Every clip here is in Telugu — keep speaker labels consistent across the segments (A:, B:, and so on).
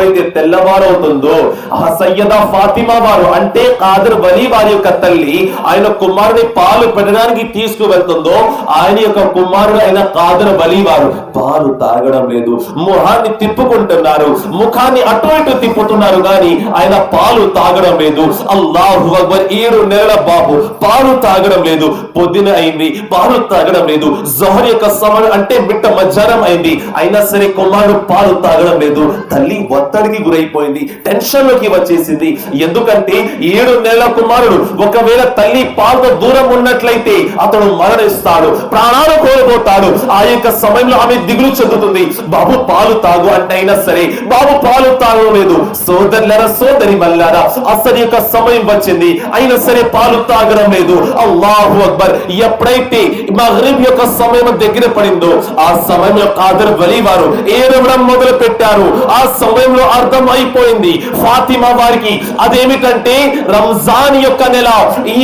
A: ఎప్పుడైతే తెల్లవారవుతుందో ఆ సయ్యద ఫాతిమా వారు అంటే కాదర్ వలి వారి యొక్క తల్లి ఆయన కుమారుని పాలు పెట్టడానికి తీసుకువెళ్తుందో ఆయన యొక్క కుమారుడు అయిన కాదర్ వలి వారు పాలు తాగడం లేదు. ముఖాన్ని తిప్పుకుంటున్నారు ముఖాన్ని అటు ఇటు తిప్పుతున్నారు కానీ ఆయన పాలు తాగడం లేదు. అల్లాహు అక్బర్ ఏడు నెలల బాబు పాలు తాగడం లేదు. పొద్దున అయింది పాలు తాగడం లేదు. జోహర్ యొక్క సమయం అంటే మిట్ట మధ్యాహ్నం అయింది. అయినా సరే కుమారుడు పాలు తాగడం లేదు. తల్లి ఒత్తిడికి గురైపోయింది. టెన్షన్లోకి వచ్చేసింది. ఎందుకంటే ఏడు నెలల కుమారుడు ఒకవేళ తల్లి పాలతో దూరం ఉన్నట్లయితే అతడు మరణిస్తాడు ప్రాణాలు కోల్పోతాడు. ఆ యొక్క సమయంలో ఆమె దిగులు చెందుతుంది. బాబు పాలు తాగు అంటైనా సరే బాబు పాలు తాగలేదు. సోదరులరా సోదరి మల్లారా అసలు యొక్క సమయం వచ్చింది. అయినా సరే పాలు తాగడం లేదు. అల్లాహు అక్బర్ ఎప్పుడైతే మహరీబ్ యొక్క సమయం దగ్గర పడిందో ఆ సమయంలో కాదర్ వలి వారు ఏడవడం మొదలు పెట్టారు ఆ సమయంలో అర్థం అయిపోయింది ఫాతిమా వారికి అదేమిటంటే రంజాన్ యొక్క నెల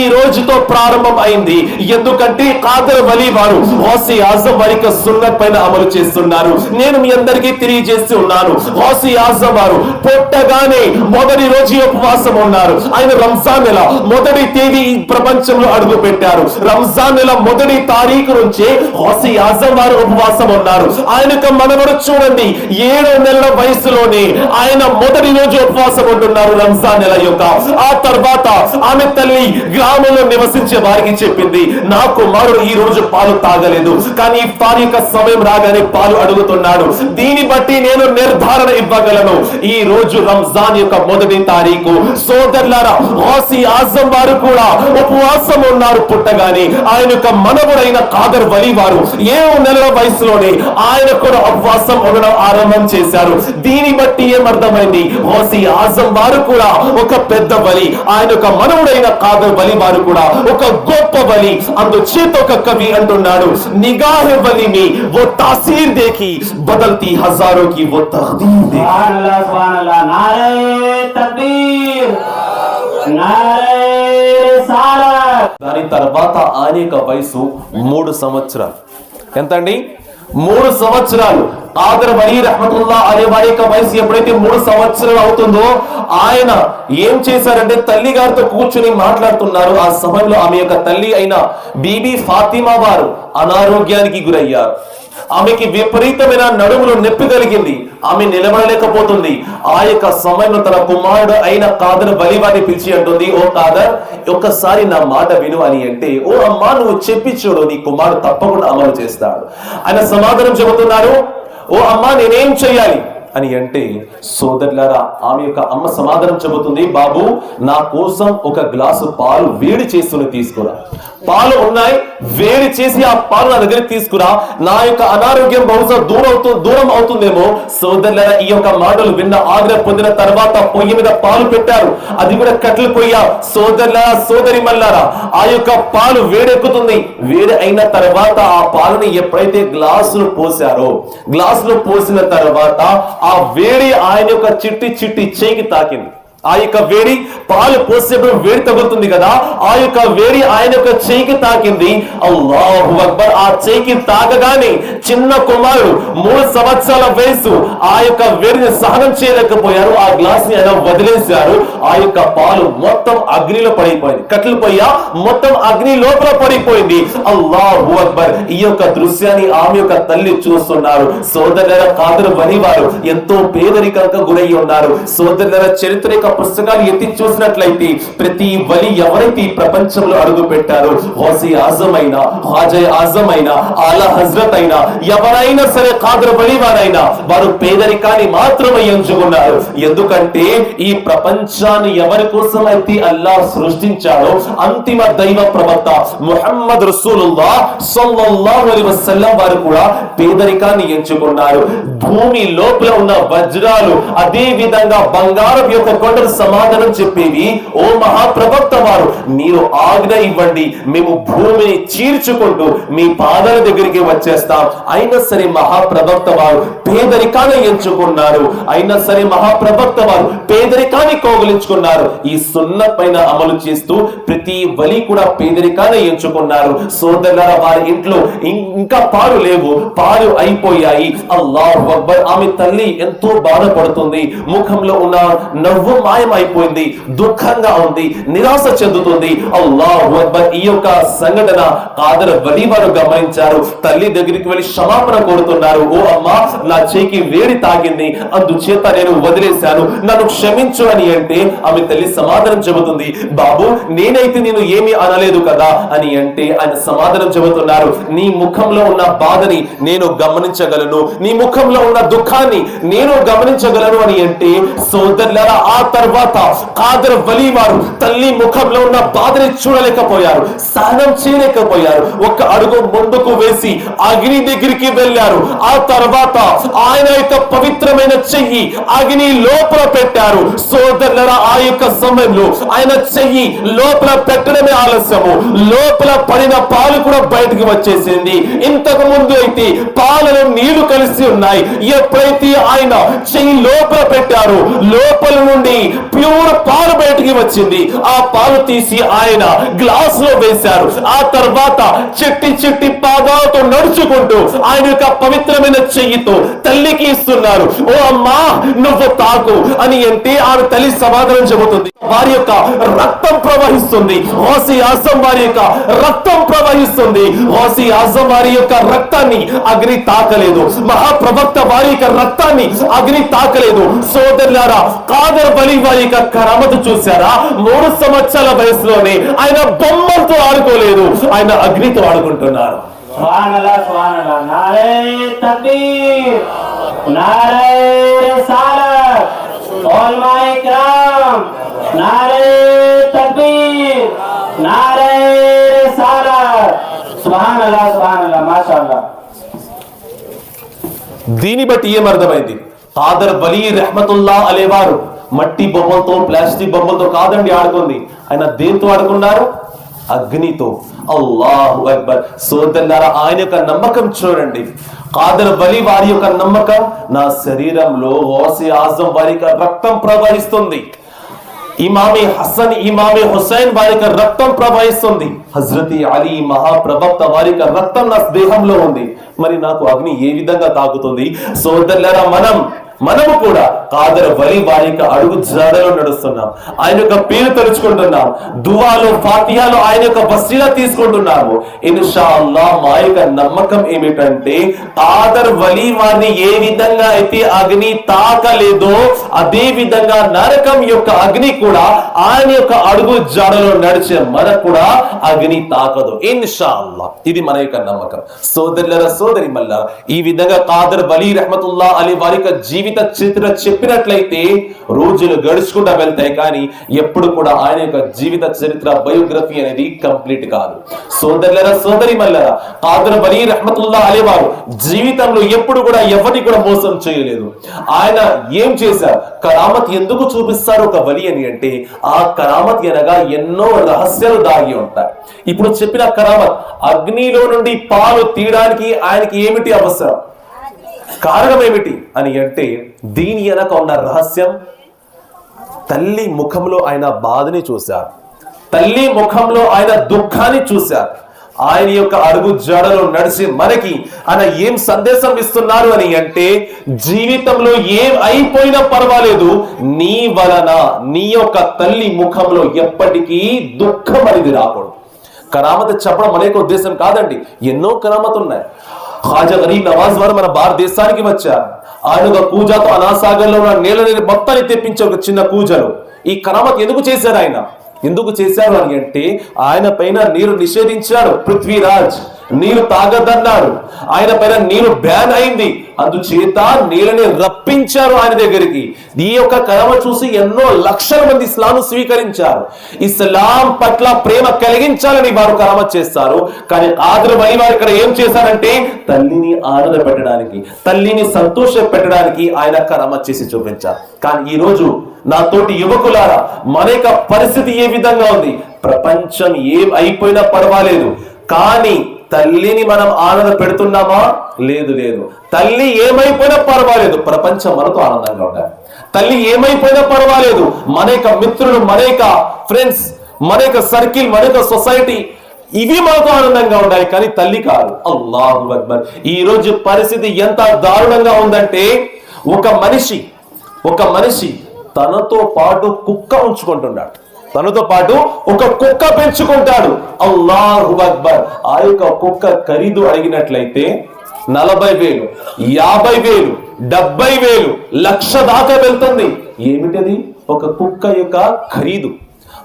A: ఈ రోజుతో ప్రారంభం అయింది ఎందుకంటే కాదర్ వలీ వారు హోసి ఆజం వారి సున్నత్ పైన అమలు చేస్తున్నారు. నేను మీ అందరికీ తెలియజేసి ఉన్నాను. హోసి ఆజం వారు పుట్టగానే మొదటి రోజు ఉపవాసం ఉన్నారు. ఆయన రంజాన్ నెల మొదటి తేదీ ఈ ప్రపంచంలో అడుగు పెట్టారు రంజాన్ నెల మొదటి తారీఖు నుంచే హోసి ఆజం వారు ఉపవాసం ఉన్నారు. ఆయన యొక్క మనవడు చూడండి ఏడు నెలల వయసులోనే ఆయన మొదటి రోజు ఉపవాసం ఉంటున్నారు రంజాన్ నెల యొక్క. ఆ తర్వాత ఆమె తల్లి గ్రామంలో నివసించే వారికి చెప్పింది నా కుమారుడు ఈ రోజు పాలు తాగలేదు. కానీ ఇఫ్తార్ యొక్క సమయం రాగానే పాలు అడుగుతున్నాడు. దీన్ని బట్టి నేను నిర్ధారణ ఇవ్వగలను. ఈ రోజు రంజాన్ యొక్క మొదటి తారీఖు. సోదరులారా వాసి ఆజం వారు కూడా ఉపవాసం ఉన్నారు పుట్టగానే. ఆయన యొక్క మనవుడైన కాదర్ వలి వారు ఏ నెలల వయసులోనే ఆయన కూడా ఉపవాసం ఉండడం ఆరంభం చేశారు. దీన్ని బట్టి విషయం అర్థమైంది. ఓసి ఆజం వారు కూడా ఒక పెద్ద బలి ఆయన ఒక మనవుడైన కాదు బలి వారు కూడా ఒక గొప్ప బలి. అందుచేత ఒక కవి అంటున్నాడు నిగాహ బలిని
B: ఓ తాసీర్ దేకి బదల్తి హజారో కి ఓ తహదీర్
A: దాని తర్వాత ఆయన యొక్క వయసు మూడు సంవత్సరాలు. ఎంత అండి మూడు సంవత్సరాలు. ఆదర్ వలీ రహమతుల్లా అనే వారి యొక్క వయసు ఎప్పుడైతే మూడు సంవత్సరాలు అవుతుందో ఆయన ఏం చేశారంటే తల్లి గారితో కూర్చుని మాట్లాడుతున్నారు. ఆ సమయంలో ఆమె యొక్క తల్లి అయిన బీబీ ఫాతిమా వారు అనారోగ్యానికి గురయ్యారు. ఆమెకి విపరీతమైన నడుములో నొప్పి కలిగింది. ఆమె నిలబడలేకపోతుంది. ఆ యొక్క సమయంలో తన కుమారుడు అయిన కాదర్ బలివాని పిలిచి అంటుంది ఓ కాదర్ ఒక్కసారి నా మాట విను అని అంటే ఓ అమ్మా నువ్వు చెప్పి చూడు నీ కుమారుడు తప్పకుండా అమలు చేస్తాడు. ఆయన సమాధానం చెబుతున్నారు ఓ అమ్మా నేనేం చెయ్యాలి? అని అంటే సోదరులారా ఆమె యొక్క అమ్మ సమాధానం చెబుతుంది బాబు నా కోసం ఒక గ్లాసు పాలు వేడి చేస్తుని తీసుకురా. పాలు ఉన్నాయి. వేడి చేసి ఆ పాలు నా దగ్గర తీసుకురా. నా యొక్క అనారోగ్యం బహుశా దూరం అవుతూ దూరం అవుతుందేమో. సోదరుల ఈ యొక్క మాటలు విన్న ఆగ్రహ పొందిన తర్వాత పొయ్యి మీద పాలు పెట్టారు. అది కూడా కట్టెలు పొయ్య. సోదరుల సోదరి మల్లారా ఆ యొక్క పాలు వేడెక్కుతుంది. వేడి అయిన తర్వాత ఆ పాలని ఎప్పుడైతే గ్లాసులు పోసారో గ్లాసులు పోసిన తర్వాత ఆ వేడి ఆయన యొక్క చిట్టి చిట్టి చేయికి తాకింది. ఆ యొక్క వేడి పాలు పోసేప్పుడు వేడి తగులుతుంది కదా? ఆ యొక్క వేడి ఆయన యొక్క చేయికి తాకింది. అల్లాహు అక్బర్ ఆ చేయికి తాకగానే చిన్న కుమారుడు మూడు సంవత్సరాల వయసు ఆ యొక్క వేడిని సహనం చేయలేకపోయారు. ఆ గ్లాస్ని ఆయన వదిలేశారు. ఆ యొక్క పాలు మొత్తం అగ్నిలో పడిపోయింది. కట్లు పోయా మొత్తం అగ్ని లోపల పడిపోయింది. అల్లాహు అక్బర్ ఈ యొక్క దృశ్యాన్ని ఆమె యొక్క తల్లి చూస్తున్నారు. సోదరుల కాదు వని వారు ఎంతో పేదరికంగా గురై ఉన్నారు. సోదరుల చరిత్ర యొక్క పుస్తకాలు ఎత్తి చూసినట్లయితే ప్రతి వలి ఎవరైతే ఈ ప్రపంచంలో అడుగు పెట్టారో హోసే ఆజం అయినా హాజయ్ ఆజం అయినా ఆలా హజరత్ అయినా ఎవరైనా సరే కాదరు బలివారైనా వారు పేదరికాన్ని మాత్రమే ఎంచుకున్నారు. ఎందుకంటే ఈ ప్రపంచాన్ని ఎవరి కోసం అయితే అల్లాహ్ సృష్టించాడో అంతిమ దైవ ప్రవక్త ముహమ్మద్ రసూలుల్లా సల్లల్లాహు అలైహి వసల్లం వారు కూడా పేదరికాన్ని ఎంచుకున్నారు. భూమి లోపల ఉన్న వజ్రాలు అదే విధంగా బంగారం యొక్క కొండలు ప్రశ్నలు సమాధానం చెప్పేవి ఓ మహాప్రవక్త వారు మీరు ఆజ్ఞ ఇవ్వండి మేము భూమిని చీర్చుకుంటూ మీ పాదాల దగ్గరికి వచ్చేస్తాం. అయినా సరే మహాప్రవక్త వారు పేదరికాన్ని ఎంచుకున్నారు. అయినా సరే మహాప్రవక్త వారు పేదరికాన్ని కోగలించుకున్నారు. ఈ సున్న పైన అమలు చేస్తూ ప్రతి బలి కూడా పేదరికాన్ని ఎంచుకున్నారు. సోదరుల వారి ఇంట్లో ఇంకా పాలు లేవు. పాలు అయిపోయాయి. అల్లాహ్ అక్బర్ ఆమె తల్లి ఎంతో బాధపడుతుంది. ముఖంలో ఉన్న నవ్వు మాయమైపోయింది దుఃఖంగా ఉంది నిరాశ చెందుతుంది. అల్లాహ్ అక్బర్ ఈ యొక్క సంఘటన కాదర్ వలి వారు గమనించారు. తల్లి దగ్గరికి వెళ్ళి క్షమాపణ కోరుతున్నారు. ఓ అమ్మా నా చేకి వేడి తాగింది. అందుచేత నేను వదిలేశాను. నన్ను క్షమించు అని అంటే ఆమె తల్లి సమాధానం చెబుతుంది. బాబు నేనైతే నేను ఏమీ అనలేదు కదా అని అంటే ఆయన సమాధానం చెబుతున్నారు. నీ ముఖంలో ఉన్న బాధని నేను గమనించగలను. నీ ముఖంలో ఉన్న దుఃఖాన్ని నేను గమనించగలను అని అంటే సోదరులారా ఆ తర్వాత కాదర్ వలీ వారు తల్లి ముఖంలో ఉన్న బాధని చూడలేకపోయారు సహనం చేయలేకపోయారు. ఒక అడుగు ముందుకు వేసి అగ్ని దగ్గరికి వెళ్ళారు. ఆ తర్వాత ఆయన యొక్క పవిత్రమైన చెయ్యి అగ్ని లోపల పెట్టారు. సోదరుల ఆ యొక్క సమయంలో ఆయన చెయ్యి లోపల పెట్టడమే ఆలస్యము. లోపల పడిన పాలు కూడా బయటికి వచ్చేసింది. ఇంతకు ముందు అయితే పాలలో నీళ్ళు కలిసి ఉన్నాయి. ఎప్పుడైతే ఆయన చెయ్యి లోపల పెట్టారు లోపల నుండి ప్యూర్ పాలు బయటికి వచ్చింది. ఆ పాలు తీసి ఆయన గ్లాస్లో వేశారు. ఆ తర్వాత చెట్టి చెట్టి పాదాలతో నడుచుకుంటూ ఆయన యొక్క పవిత్రమైన చెయ్యితో తల్లికి ఇస్తున్నారు. ఓ అమ్మా నువ్వు తాకు అని అంటే ఆమె తల్లి సమాధానం చెబుతుంది. వారి యొక్క రక్తం ప్రవహిస్తుంది. హోసి ఆసం వారి యొక్క రక్తం ప్రవహిస్తుంది. హోసి ఆసం వారి యొక్క రక్తాన్ని అగ్ని తాకలేదు. మహాప్రవక్త వారి యొక్క రక్తాన్ని అగ్ని తాకలేదు. సోదరులారా కాదర్ బలి వారి యొక్క కరమత చూసారా మూడు సంవత్సరాల వయసులోనే ఆయన బొమ్మలతో ఆడుకోలేదు. ఆయన అగ్నితో ఆడుకుంటున్నారు. దీని బట్టి ఏమర్థమైంది కాదర్ బలీ రెహమతుల్లా అనేవారు మట్టి బొమ్మలతో ప్లాస్టిక్ బొమ్మలతో కాదండి ఆడుకుంది. ఆయన దేంతో ఆడుకున్నారు? అగ్నితో. అల్లాహు అక్బర్. సోదరులారా ఆయన యొక్క నమ్మకం చూడండి. కాదర్ బలి వారి యొక్క నమ్మకం నా శరీరంలో ఓసి ఆజం వారి యొక్క రక్తం ప్రవహిస్తుంది. ఇమామి హసన్ ఇమామి హుసైన్ వారి యొక్క రక్తం ప్రవహిస్తుంది. హజరతి అలీ మహాప్రవక్త వారి యొక్క రక్తం నా దేహంలో ఉంది. మరి నాకు అగ్ని ఏ విధంగా తాకుతుంది? సోదరులారా మనం మనము కూడా కాదర వలి వారి యొక్క అడుగు జాడలో నడుస్తున్నాం. ఆయన యొక్క పేరు తలుచుకుంటున్నాం దువాలు ఫాతియాలు ఆయన యొక్క వసీలా తీసుకుంటున్నాము. ఇన్షా మా యొక్క నమ్మకం ఏమిటంటే కాదర్ వలి వారిని ఏ విధంగా అయితే అగ్ని తాకలేదో అదే విధంగా నరకం యొక్క అగ్ని కూడా ఆయన యొక్క అడుగు జాడలో నడిచే మనకు కూడా అగ్ని తాకదు. ఇన్షా ఇది మన యొక్క నమ్మకం. సోదరుల సోదరి మల్ల ఈ విధంగా కాదర్ వలి రహమతుల్లా అలీ వారి యొక్క జీవిత చరిత్ర చెప్పినట్లయితే రోజులు గడుచుకుంటా వెళ్తాయి కానీ ఎప్పుడు కూడా ఆయన యొక్క జీవిత చరిత్ర బయోగ్రఫీ అనేది కంప్లీట్ కాదు. సోదరులరా సోదరి మల్లరా కాదర్ బలి రహమతుల్లా అలేవారు జీవితంలో ఎప్పుడు కూడా ఎవరిని కూడా మోసం చేయలేదు. ఆయన ఏం చేశారు? కరామత్ ఎందుకు చూపిస్తారు ఒక బలి అని అంటే ఆ కరామత్ అనగా ఎన్నో రహస్యాలు దాగి ఉంటాయి. ఇప్పుడు చెప్పిన కరామత్ అగ్నిలో నుండి పాలు తీయడానికి ఆయనకి ఏమిటి అవసరం? కారణం ఏమిటి అని అంటే దీని వెనక ఉన్న రహస్యం తల్లి ముఖంలో ఆయన బాధని చూశారు. తల్లి ముఖంలో ఆయన దుఃఖాన్ని చూశారు. ఆయన యొక్క అడుగు జడలో నడిచి మనకి ఆయన ఏం సందేశం ఇస్తున్నారు అని అంటే జీవితంలో ఏం అయిపోయినా పర్వాలేదు నీ వలన నీ యొక్క తల్లి ముఖంలో ఎప్పటికీ దుఃఖం అనేది రాకూడదు. కరామత చెప్పడం మన ఉద్దేశం కాదండి. ఎన్నో కరామత ఉన్నాయి ఖాజా గరీబ్ నవాజ్ వారు మన భారతదేశానికి వచ్చారు. ఆయన ఒక కూజాతో అనాసాగర్లో ఉన్న నీళ్ళని మొత్తాన్ని తెప్పించే ఒక చిన్న కూజలు. ఈ కరామత్ ఎందుకు చేశారు ఆయన? ఎందుకు చేశారు అని అంటే ఆయన పైన నీరు నిషేధించాడు పృథ్వీరాజ్. నీరు తాగద్దన్నారు. ఆయన పైన నీరు బ్యాన్ అయింది. అందుచేత నీళ్ళని రప్పించారు ఆయన దగ్గరికి. ఈ యొక్క కరమ చూసి ఎన్నో లక్షల మంది ఇస్లాం స్వీకరించారు. ఇస్లాం పట్ల ప్రేమ కలిగించాలని వారు కరమ చేస్తారు. కానీ ఆదరు వారు ఇక్కడ ఏం చేశారంటే తల్లిని ఆనంద పెట్టడానికి తల్లిని సంతోష పెట్టడానికి ఆయన కరమ చేసి చూపించారు. కానీ ఈ రోజు నా తోటి యువకులారా మన యొక్క పరిస్థితి ఏ విధంగా ఉంది? ప్రపంచం ఏం అయిపోయినా పర్వాలేదు. కానీ తల్లిని మనం ఆనంద పెడుతున్నామా? లేదు లేదు. తల్లి ఏమైపోయినా పర్వాలేదు. ప్రపంచం మనతో ఆనందంగా ఉండాలి. తల్లి ఏమైపోయినా పర్వాలేదు. మన యొక్క మిత్రులు మన యొక్క ఫ్రెండ్స్ మన యొక్క సర్కిల్ మన యొక్క సొసైటీ ఇవి మనతో ఆనందంగా ఉండాలి. కానీ తల్లి కాదు. అల్లాహు అక్బర్. ఈ రోజు పరిస్థితి ఎంత దారుణంగా ఉందంటే ఒక మనిషి ఒక మనిషి తనతో పాటు కుక్క ఉంచుకుంటున్నాడు. తనతో పాటు ఒక కుక్క పెంచుకుంటాడు. అల్లాహు అక్బర్. ఆ యొక్క కుక్క ఖరీదు అడిగినట్లయితే నలభై వేలు యాభై వేలు డెబ్బై వేలు లక్ష దాకా వెళ్తుంది. ఏమిటది ఒక కుక్క యొక్క ఖరీదు.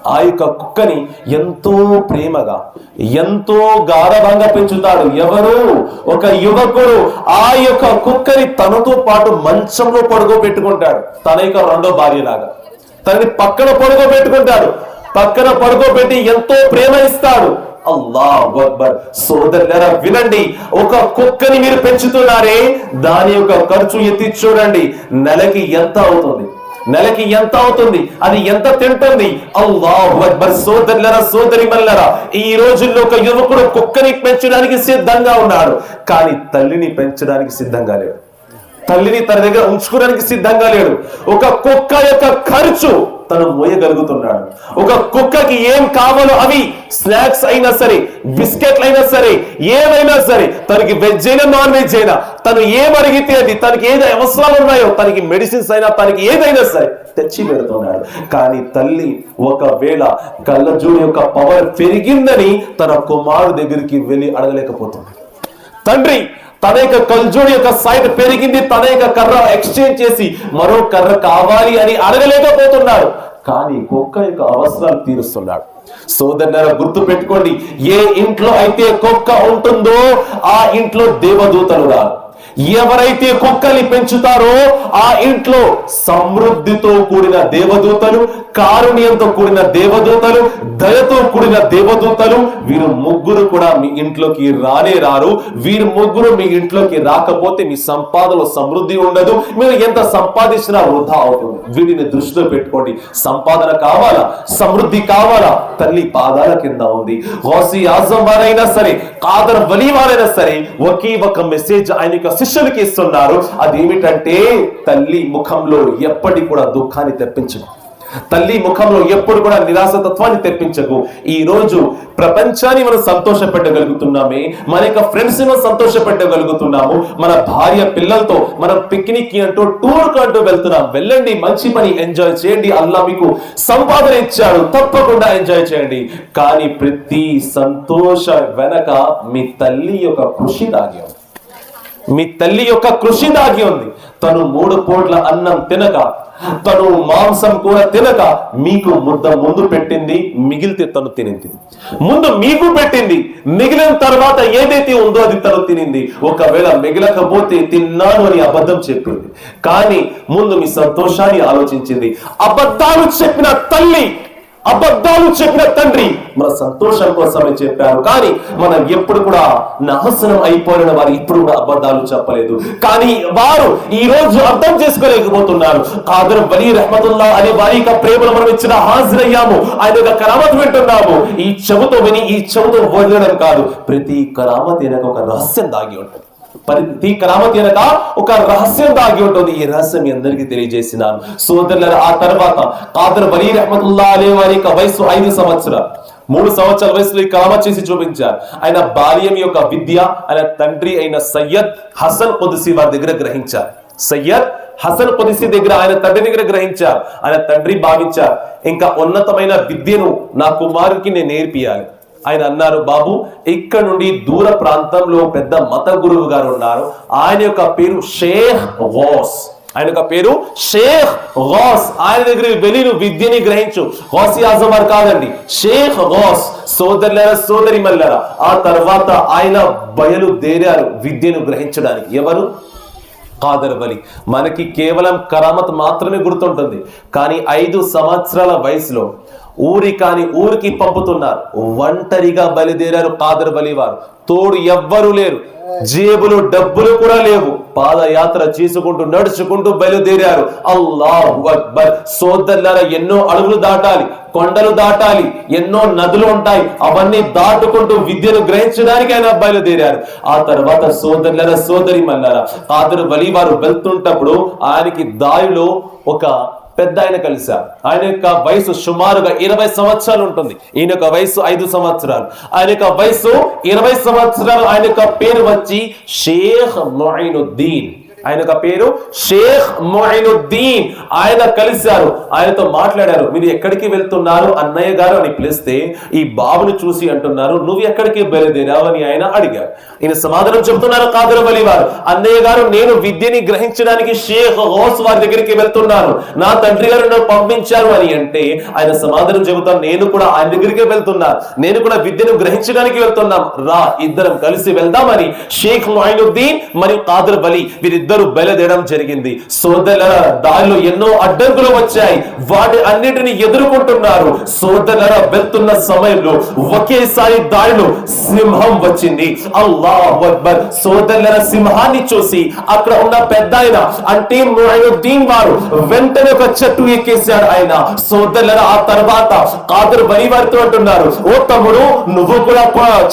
A: ఆ యొక్క కుక్కని ఎంతో ప్రేమగా ఎంతో గాఢంగా పెంచుతాడు. ఎవరు? ఒక యువకుడు. ఆ యొక్క కుక్కని తనతో పాటు మంచంలో పడుకోబెట్టుకుంటాడు. తన యొక్క రెండో భార్యలాగా. తనని పక్కన పడుకోబెట్టుకుంటాడు. పక్కన పడుకోబెట్టి ఎంతో ప్రేమ ఇస్తాడు. అల్లా అక్బర్. సోదరులారా వినండి. ఒక కుక్కని మీరు పెంచుతున్నారే దాని యొక్క ఖర్చు ఎత్తి చూడండి. నెలకి ఎంత అవుతుంది? నెలకి ఎంత అవుతుంది? అది ఎంత తింటుంది? అల్లాహు అక్బర్. సోదరులరా సోదరి మల్లరా ఈ రోజుల్లో ఒక యువకుడు కుక్కని పెంచడానికి సిద్ధంగా ఉన్నాడు. కానీ తల్లిని పెంచడానికి సిద్ధంగా లేడు. తల్లిని తన దగ్గర ఉంచుకోవడానికి సిద్ధంగా లేడు. ఒక కుక్క యొక్క ఖర్చు తను మోయగలుగుతున్నాడు. ఒక కుక్కకి ఏం కావాలో అవి స్నాక్స్ అయినా సరే బిస్కెట్లు అయినా సరే ఏమైనా సరే తనకి వెజ్ అయినా నాన్ వెజ్ అయినా తను ఏం అడిగితే అది తనకి ఏది అవసరాలు ఉన్నాయో తనకి మెడిసిన్స్ అయినా తనకి ఏదైనా సరే తెచ్చి పెడుతున్నాడు. కానీ తల్లి ఒకవేళ కళ్ళజోడు యొక్క పవర్ పెరిగిందని తన కుమారుడు దగ్గరికి వెళ్ళి అడగలేకపోతుంది. తండ్రి తన యొక్క కల్జోడి యొక్క సైడ్ పెరిగింది తన యొక్క కర్ర ఎక్స్చేంజ్ చేసి మరో కర్ర కావాలి అని అడగలేకపోతున్నాడు. కానీ కుక్క యొక్క అవసరాలు తీరుస్తున్నాడు. సోదరు గుర్తు పెట్టుకోండి ఏ ఇంట్లో అయితే కుక్క ఉంటుందో ఆ ఇంట్లో దేవదూతలు రారు. ఎవరైతే కుక్కల్ని పెంచుతారో ఆ ఇంట్లో సమృద్ధితో కూడిన దేవదూతలు కారుణ్యంతో కూడిన దేవదూతలు దయతో కూడిన దేవదూతలు వీరు ముగ్గురు కూడా మీ ఇంట్లోకి రానే రారు. వీరు ముగ్గురు మీ ఇంట్లోకి రాకపోతే మీ సంపాదనలో సమృద్ధి ఉండదు. మీరు ఎంత సంపాదించినా వృధా అవుతుంది. వీటిని దృష్టిలో పెట్టుకోండి. సంపాదన కావాలా? సమృద్ధి కావాలా? తల్లి పాదాల కింద ఉంది. హోసి ఆజం వారైనా సరే కాదర్ వలి వారైనా సరే ఒకే ఒక మెసేజ్ ఆయన యొక్క శిష్యులకి ఇస్తున్నారు. అదేమిటంటే తల్లి ముఖంలో ఎప్పటి కూడా దుఃఖాన్ని తెప్పించదు. తల్లి ముఖంలో ఎప్పుడు కూడా నిరాశతత్వాన్ని తెప్పించకు ఈ రోజు ప్రపంచాన్ని మనం సంతోషపెట్టగలుగుతున్నామే మన యొక్క ఫ్రెండ్స్ మనం సంతోషపెట్టగలుగుతున్నాము మన భార్య పిల్లలతో మనం పిక్నిక్ అంటూ టూర్ అంటూ వెళ్తున్నాం. వెళ్ళండి మంచి పని ఎంజాయ్ చేయండి. అల్లా మీకు సంపాదన ఇచ్చాడు. తప్పకుండా ఎంజాయ్ చేయండి. కానీ ప్రతి సంతోష వెనక మీ తల్లి యొక్క కృషి దాగ్యం మీ తల్లి యొక్క కృషి దాగి ఉంది. తను మూడు పూట్ల అన్నం తినక తను మాంసం కూడా తినక మీకు ముద్ద ముందు పెట్టింది మిగిలితే తను తినింది. ముందు మీకు పెట్టింది మిగిలిన తర్వాత ఏదైతే ఉందో అది తను తినింది. ఒకవేళ మిగిలకపోతే తిన్నాను అని అబద్ధం చెప్పింది. కానీ ముందు మీ సంతోషాన్ని ఆలోచించింది. అబద్ధాలు చెప్పిన తల్లి అబద్ధాలు చెప్పిన తండ్రి మన సంతోషం కోసమే చెప్పారు. కానీ మనం ఎప్పుడు కూడా నాశనం అయిపోయిన వారు ఇప్పుడు కూడా అబద్ధాలు చెప్పలేదు. కానీ వారు ఈ రోజు అర్థం చేసుకోలేకపోతున్నారు. కాదర్ బలి రహమతుల్లా అనే వారి యొక్క ప్రేమను మనం ఇచ్చిన హాజరయ్యాము. ఆయన యొక్క కరామత్ వింటున్నాము. ఈ చెవుతో విని ఈ చెవుతో వదిలడం కాదు. ప్రతి కరామత్ ఒక రహస్యం దాగి ఉంటుంది. ప్రతి కరామతి వెనక ఒక రహస్యం దాగి ఉంటుంది. ఈ రహస్యం మీ అందరికీ తెలియజేసినాను. సోదరుల ఆ తర్వాత కాదర్ వలీ రహమతుల్లా అలే వారి యొక్క వయసు ఐదు సంవత్సరాలు. మూడు సంవత్సరాల వయసులో ఈ కరామ చేసి చూపించారు. ఆయన బాల్యం యొక్క విద్య ఆయన తండ్రి అయిన సయ్యద్ హసన్ పొదిసి వారి దగ్గర గ్రహించారు. సయ్యద్ హసన్ పొదిసి దగ్గర ఆయన తండ్రి దగ్గర గ్రహించారు. ఆయన తండ్రి భావించారు ఇంకా ఉన్నతమైన విద్యను నా కుమారుడికి నేను నేర్పియాలి. ఆయన అన్నారు బాబు ఇక్కడ నుండి దూర ప్రాంతంలో పెద్ద మత గురువు గారు ఉన్నారు. ఆయన యొక్క పేరు షేహ్ వాస్ ఆయన యొక్క పేరు షేక్ గౌస్ ఆయన దగ్గర వెళ్ళి నువ్వు విద్యని గ్రహించు. గౌసి ఆజం వారు కాదండి షేఖ్ గౌస్ సోదరులరా సోదరి మల్లరా ఆ తర్వాత ఆయన బయలుదేరారు విద్యను గ్రహించడానికి. ఎవరు? కాదర్ బలి మనకి కేవలం కరామత్ మాత్రమే గుర్తుంటుంది. కానీ ఐదు సంవత్సరాల వయసులో ఊరి కాని ఊరికి పంపుతున్నారు. ఒంటరిగా బయలుదేరారు కాదర్ బలివారు తోడు ఎవ్వరు లేరు. జేబులు డబ్బులు కూడా లేవు. పాదయాత్ర చేసుకుంటూ నడుచుకుంటూ బయలుదేరారు. అల్లాహు అక్బర్. సోదరులారా ఎన్నో అడుగులు దాటాలి కొండలు దాటాలి ఎన్నో నదులు ఉంటాయి. అవన్నీ దాటుకుంటూ విద్యను గ్రహించడానికి ఆయన బయలుదేరారు. ఆ తర్వాత సోదరులరా సోదరి మన్నారా కాదరు బలి వారు వెళ్తుంటప్పుడు ఆయనకి దారిలో ఒక పెద్ద ఆయన కలిశారు ఆయన యొక్క వయసు సుమారుగా ఇరవై సంవత్సరాలు ఉంటుంది. ఈయన యొక్క వయసు ఐదు సంవత్సరాలు. ఆయన యొక్క వయసు ఇరవై సంవత్సరాలు ఆయన యొక్క పేరు వచ్చి షేక్ మొయినుద్దీన్ ఆయన యొక్క పేరు షేక్ మొయినుద్దీన్ ఆయన కలిశారు ఆయనతో మాట్లాడారు మీరు ఎక్కడికి వెళ్తున్నారు అన్నయ్య గారు? అని పిలిస్తే ఈ బాబును చూసి అంటున్నారు నువ్వు ఎక్కడికి బయలుదేరావు? అని ఆయన అడిగారు. ఈయన సమాధానం చెబుతున్నారు కాదురు బలి వారు అన్నయ్య గారు నేను విద్యని గ్రహించడానికి షేక్ హోస్ వారి దగ్గరికి వెళ్తున్నాను నా తండ్రి గారు నన్ను పంపించారు అని అంటే ఆయన సమాధానం చెబుతాను నేను కూడా ఆయన దగ్గరికి వెళ్తున్నాను నేను కూడా విద్యను గ్రహించడానికి వెళ్తున్నాం. రా ఇద్దరం కలిసి వెళ్దామని షేక్ మొయినుద్దీన్ మరియు కాదర్ బలి ఇద్దరు బయలుదేరడం జరిగింది. సోదరుల దారిలో ఎన్నో అడ్డంకులు వచ్చాయి. వాటి అన్నిటిని ఎదుర్కొంటున్నారు. సోదరుల వెళ్తున్న సమయంలో ఒకేసారి దారిలో సింహం వచ్చింది. అల్లాహ్ అక్బర్ సోదరుల సింహాన్ని చూసి అక్కడ ఉన్న పెద్ద ఆయన అంటే మొయినుద్దీన్ వారు వెంటనే ఒక చెట్టు ఎక్కేశాడు ఆయన. సోదరుల ఆ తర్వాత కాదర్ బలి వారితో అంటున్నారు ఓ తమ్ముడు నువ్వు కూడా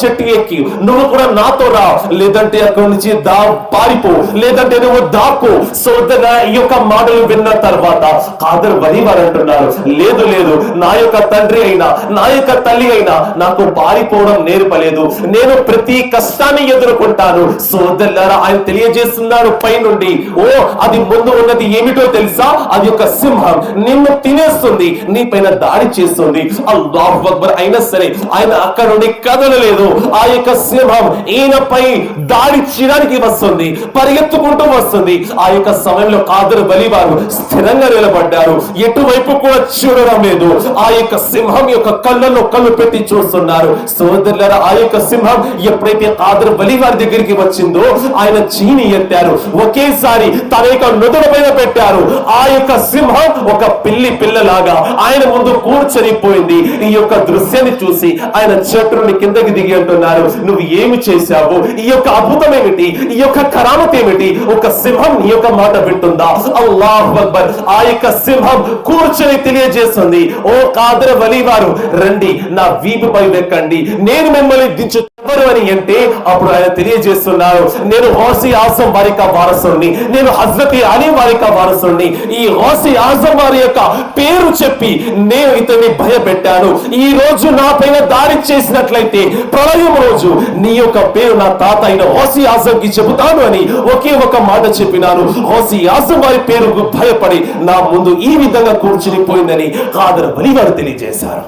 A: చెట్టు ఎక్కి నువ్వు కూడా నాతో రా. లేదంటే అక్కడి నుంచి దా పారిపో. లేదంటే నువ్వు దాక్కు. సోదర ఈ యొక్క మాటలు విన్న తర్వాత కాదరు బలి వారు అంటున్నారు లేదు లేదు నా యొక్క తండ్రి అయినా నా యొక్క తల్లి అయినా నాకు పారిపోవడం నేర్పలేదు. నేను ప్రతి కష్టాన్ని ఎదుర్కొంటాను. సోదరులారా ఆయన తెలియజేస్తున్నాడు పైనుండి. ఓ అది ముందు ఉన్నది ఏమిటో తెలుసా? అది ఒక సింహం. నిన్ను తినేస్తుంది నీ పైన దాడి చేస్తుంది. అల్లాహు అక్బర్ అయినా సరే ఆయన అక్కడ నుండి కదలలేదు. ఆ యొక్క సింహం ఈయనపై దాడి చేయడానికి వస్తుంది. పరిగెత్తుకుంటూ వస్తుంది. ఆ యొక్క సమయంలో కాదరు బలి వారు స్థిరంగా నిలబడ్డారు. ఎటువైపు కూడా చూడడం లేదు. ఆ యొక్క సింహం యొక్క కళ్ళల్లో కళ్ళు పెట్టి చూస్తున్నారు. సోదరులారా ఆ యొక్క సింహం ఎప్పుడైతే కాదరు బలి వారి దగ్గరికి వచ్చిందో ఆయన చీని ఎత్తారు. ఒకేసారి తన యొక్క నుదుల పైన పెట్టారు. ఆ యొక్క సింహం ఒక పిల్లి పిల్లలాగా ఆయన ముందు కూర్చొనిపోయింది. ఈ యొక్క దృశ్యాన్ని చూసి ఆయన చెట్టు కిందకి దిగి అంటున్నారు. నువ్వు ఏమి చేశావు? ఈ యొక్క అద్భుతం ఏమిటి ఈ యొక్క కరామత ఏమిటి ఒక సింహం నీ యొక్క మాట వింటుందా? అల్లాహ్ అక్బర్ ఆ యొక్క సింహం కూర్చొని తెలియజేస్తుంది. ఓ కాదర వలి వారు రండి నా వీపుపై వెక్కండి. నేను మిమ్మల్ని దించు ఎవరు అని అంటే అప్పుడు ఆయన తెలియజేస్తున్నారు. నేను హోసి ఆసం వారి యొక్క వారసుని నేను హజ్రతి అలీ వారి యొక్క వారసుని ఈ హోసి ఆజం వారి యొక్క పేరు చెప్పి నేను ఇతన్ని భయపెట్టాను. ఈ రోజు నా పైన దాడి చేసినట్లయితే ప్రళయం రోజు నీ యొక్క పేరు నా తాత అయిన హోసి ఆజం కి చెబుతాను అని ఒకే ఒక మాట చెప్పినాను. హోసియాసు వారి పేరుకు భయపడి నా ముందు ఈ విధంగా కూర్చునిపోయిందని కాదర్ బలి వారు తెలియజేశారు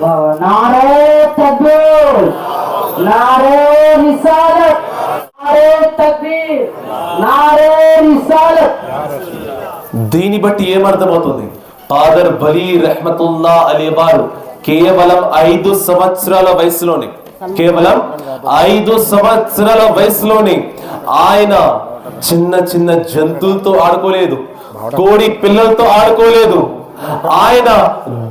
A: దీని బట్టి ఏమర్థమవుతుంది? ఫాదర్ బలి రెహమతుల్లా అలీ వారు కేవలం ఐదు సంవత్సరాల వయసులోనే కేవలం ఐదు సంవత్సరాల వయసులోనే ఆయన చిన్న చిన్న జంతువులతో ఆడుకోలేదు కోడి పిల్లలతో ఆడుకోలేదు ఆయన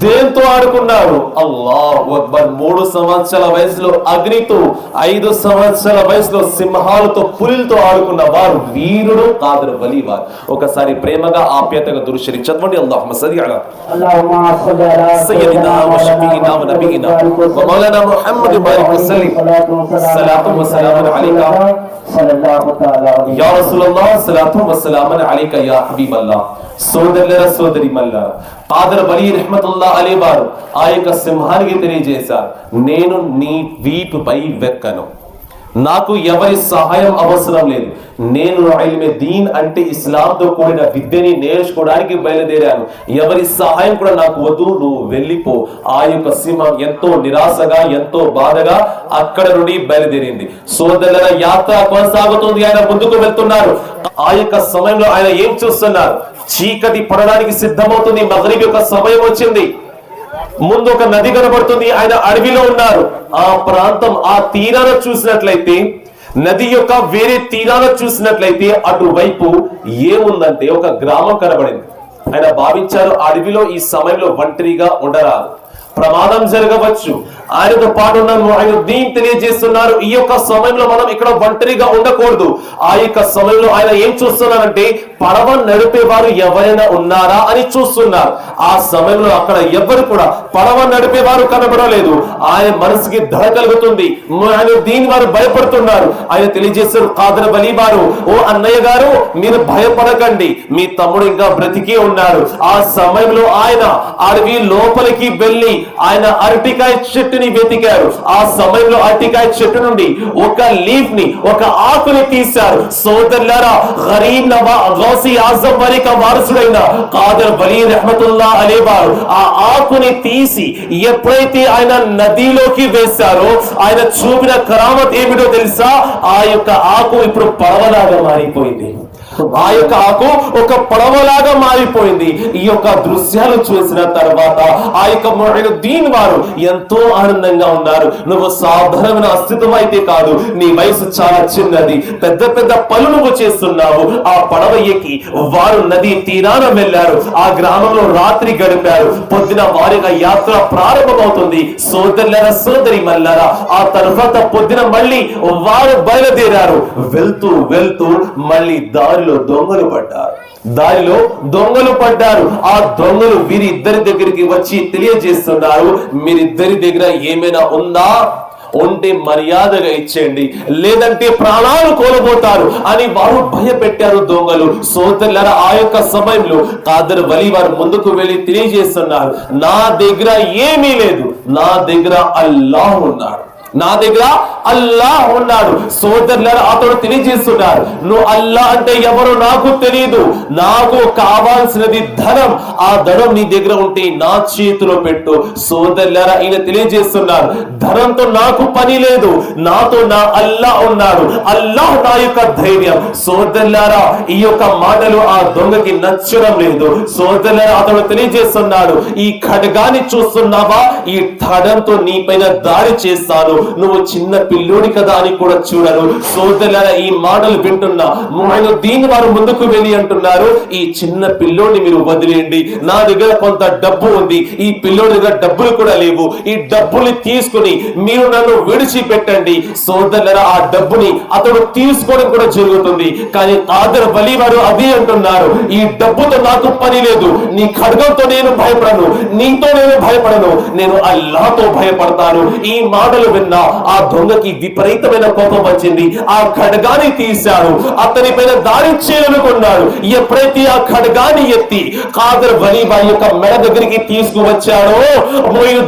A: దేంతో ఆడుకున్నారు అల్లాహ్ అక్బర్ మూడు సంవత్సరాల వయసులో అగ్నితో ఐదు సంవత్సరాల వయసులో సింహాలతో పులిలతో ఆడుకున్న వారు వీరుడు కాదరు బలి వారు ఒకసారి ప్రేమగా ఆప్యాయతగా దృశ్యని చదవండి అల్లాహ్ సది అలా
B: اللهم صل على
A: سيدنا وشفينا ونبينا ومولانا محمد بارك وسلم صلاة وسلام عليك
B: صلى الله تعالى عليه
A: యా రసూలల్లాహ్ సలాతు వస్సలామన్ అలైక యా హబీబల్లాహ్ సోదరులరా సోదరి మల్లారా ఫాదర్ బలి రెహమతుల్లా అలీ వారు ఆ యొక్క సింహానికి తెలియజేశారు. నేను నీ వీపుపై వెక్కను. నాకు ఎవరి సహాయం అవసరం లేదు. నేను ఇల్మే దీన్ అంటే ఇస్లాంతో కూడిన విద్యని నేర్చుకోవడానికి బయలుదేరాను. ఎవరి సహాయం కూడా నాకు వద్దు నువ్వు వెళ్ళిపో. ఆ యొక్క సింహం ఎంతో నిరాశగా ఎంతో బాధగా అక్కడ నుండి బయలుదేరింది. సోదరుల యాత్ర కొనసాగుతుంది ఆయన ముందుకు వెళ్తున్నారు. ఆ యొక్క సమయంలో ఆయన ఏం చూస్తున్నారు? చీకటి పడడానికి సిద్ధమవుతుంది. మగరిబ్ యొక్క సమయం వచ్చింది. ముందు ఒక నది కనబడుతుంది. ఆయన అడవిలో ఉన్నారు. ఆ ప్రాంతం ఆ తీరాన చూసినట్లయితే నది యొక్క వేరే తీరాన చూసినట్లయితే అటువైపు ఏముందంటే ఒక గ్రామం కనబడింది. ఆయన భావించారు అడవిలో ఈ సమయంలో ఒంటరిగా ఉండరాదు. ప్రమాదం జరగవచ్చు. ఆయనతో పాటు ఉన్నాము ఆయన దీని తెలియజేస్తున్నారు. ఈ యొక్క సమయంలో మనం ఇక్కడ ఒంటరిగా ఉండకూడదు. ఆ యొక్క సమయంలో ఆయన ఏం చూస్తున్నారంటే పడవ నడిపేవారు ఎవరైనా ఉన్నారా అని చూస్తున్నారు. ఆ సమయంలో అక్కడ ఎవరు కూడా పడవ నడిపేవారు కనబడలేదు. ఆయన మనసుకి ధర కలుగుతుంది. ఆయన దీని వారు భయపడుతున్నారు. ఆయన తెలియజేస్తారు కాదర బలి వారు ఓ అన్నయ్య గారు మీరు భయపడకండి. మీ తమ్ముడు ఇంకా బ్రతికే ఉన్నాడు. ఆ సమయంలో ఆయన అడవి లోపలికి వెళ్ళి ఆయన అరటికాయ చెట్టుని వెతికారు. ఆ సమయంలో అరటికాయ చెట్టు నుండి ఒక లీఫ్ని ఒక ఆకుని తీశారు. సోదరులారా గరీబ్ నవా గౌసి ఆజం వారి వారసుడైన కాదర్ బలి రహమతుల్లా అనేవారు ఆ ఆకుని తీసి ఎప్పుడైతే ఆయన నదిలోకి వేశారో ఆయన చూపిన కరామత్ ఏమిటో తెలుసా? ఆ యొక్క ఆకు ఇప్పుడు పడవలాగా మారిపోయింది. ఆ యొక్క ఆకు ఒక పడవలాగా మారిపోయింది. ఈ యొక్క దృశ్యాలు చూసిన తర్వాత ఆ యొక్క దీని వారు ఎంతో ఆనందంగా ఉన్నారు. నువ్వు సాధారణమైన అస్తిత్వం అయితే కాదు నీ వయసు చాలా చిన్నది. పెద్ద పెద్ద పనులు నువ్వు చేస్తున్నావు. ఆ పడవ ఎక్కి వారు నది తీరాన వెళ్ళారు. ఆ గ్రామంలో రాత్రి గడిపారు. పొద్దున వారి యాత్ర ప్రారంభమవుతుంది. సోదరులరా సోదరి మల్లారా ఆ తర్వాత పొద్దున మళ్ళీ వారు బయలుదేరారు. వెళ్తూ వెళ్తూ మళ్ళీ దారిలో దొంగలు పడ్డారు. దారిలో దొంగలు పడ్డారు. ఆ దొంగలు వీరిద్దరి దగ్గరికి వచ్చి తెలియజేస్తున్నారు మీరిద్దరి దగ్గర ఏమైనా ఉందా? ఉంటే మర్యాదగా ఇచ్చేయండి. లేదంటే ప్రాణాలు కోల్పోతారు అని వారు భయపెట్టారు దొంగలు. సోదరులరా ఆ యొక్క సమయంలో కాదర్ వలి వారు ముందుకు వెళ్ళి తెలియజేస్తున్నారు నా దగ్గర ఏమీ లేదు. నా దగ్గర అల్లాహ్ ఉన్నాడు. నా దగ్గర అల్లాహ్ ఉన్నాడు. సోదరులను అతడు తెలియజేస్తున్నారు నువ్వు అల్లా అంటే ఎవరు నాకు తెలియదు నాకు కావాల్సినది ధనం. ఆ ధనం నీ దగ్గర ఉంటే నా చేతిలో పెట్టు. సోదరులరా ఈయన తెలియజేస్తున్నారు ధనంతో నాకు పని లేదు. నాతో నా అల్లా ఉన్నాడు. అల్లాహ్ నా యొక్క ధైర్యం. సోదరులారా ఈ యొక్క మాటలు ఆ దొంగకి నచ్చడం లేదు. సోదరులారా అతడు తెలియజేస్తున్నాడు. ఈ ఖడ్గాన్ని చూస్తున్నావా? ఈ ధనంతో నీ పైన దాడి చేస్తాను. నువ్వు చిన్న పిల్లోడి కదా అని కూడా చూడరు. సోదరులారా ఈ మాటలు వింటున్నా ఆయన దీని వారు ముందుకు వెళ్ళి అంటున్నారు ఈ చిన్న పిల్లోడిని మీరు వదిలేయండి. నా దగ్గర కొంత డబ్బు ఉంది. ఈ పిల్లోడి దగ్గర డబ్బులు కూడా లేవు. ఈ డబ్బుని తీసుకుని మీరు నన్ను విడిచిపెట్టండి. సోదరులరా ఆ డబ్బుని అతడు తీసుకోవడం కూడా జరుగుతుంది. కానీ ఆదర బలి వారు అదే అంటున్నారు ఈ డబ్బుతో నాకు పని లేదు. నీ ఖడ్గంతో నేను భయపడను. నీతో నేను భయపడను. నేను అల్లాతో భయపడతాను. ఈ మాటలు విన్న ఆ దొంగకి విపరీతమైన కోపం వచ్చింది. ఆ ఖడ్గాని తీశాడు అతని పైన దాడి చేయాలనుకున్నాడు ఎప్పుడైతే ఆ ఖడ్గాని ఎత్తి కాదర్ వలీబాయి యొక్క మెడ దగ్గరికి తీసుకువచ్చాడో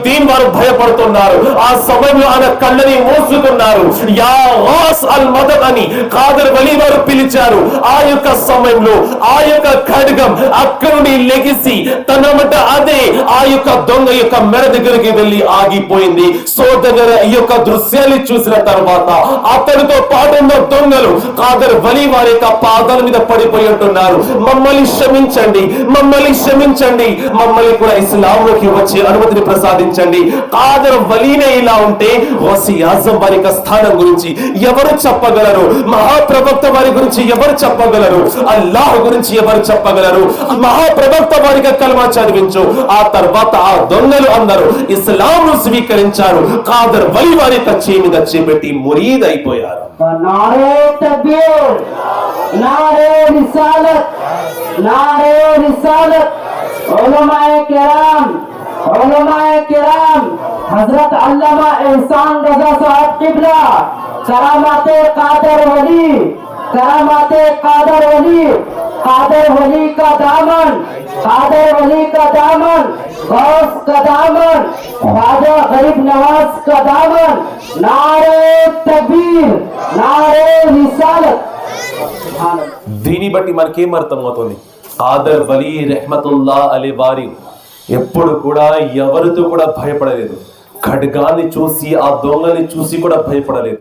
A: దీని వారు భయపడుతున్నారు. ఆ సమయంలో ఆయన కళ్ళని మోసుకున్నారు. యా వాస్ అల్ మదద్ అని కాదర్ వలీ వారు పిలిచారు. ఆ యొక్క సమయంలో ఆ యొక్క ఖడ్గం అక్కడి నుండి లెగిసి తన మట అదే ఆ యొక్క దొంగ యొక్క మెడ దగ్గరికి వెళ్ళి ఆగిపోయింది. సోదర ఈ యొక్క యొక్క దృశ్యాన్ని చూసిన తర్వాత అతనితో పాటు ఉన్న దొంగలు కాదరు వలి వారి యొక్క పాదాల మీద పడిపోయి ఉంటున్నారు. మమ్మల్ని క్షమించండి మమ్మల్ని క్షమించండి మమ్మల్ని కూడా ఇస్లాంలోకి వచ్చి అనుమతిని ప్రసాదించండి. కాదరు వలీనే ఇలా ఉంటే వసి యాజం వారి యొక్క స్థానం గురించి ఎవరు చెప్పగలరు? మహాప్రవక్త వారి గురించి ఎవరు చెప్పగలరు? అల్లాహ్ గురించి ఎవరు చెప్పగలరు? మహాప్రవక్త వారికి కలమా చదివించు. ఆ తర్వాత ఆ దొంగలు అందరూ ఇస్లాం స్వీకరించారు. కాదర్ వలి వారి కచ్చి మీద చేపెట్టి మురీద్ అయిపోయారు
B: नारे तकबीर नारे रिसालत नारे रिसालत उलमाए किराम उलमाए किराम हजरत अल्लामा एहसान रजा साहब किबला करामाते कादर वली करामाते कादर वली कादर वली का दामन कादर वली का दामन गौस का दामन ख्वाजा गरीब नवाज का दामन नारे तकबीर नारे रिसालत सुभान अल्लाह।
A: దీన్ని బట్టి మనకేం అర్థమవుతుంది ఆదర్ వలీ రెహమతుల్లా అలీ వారి ఎప్పుడు కూడా ఎవరితో కూడా భయపడలేదు ఖడ్గాన్ని చూసి ఆ దొంగని చూసి కూడా భయపడలేదు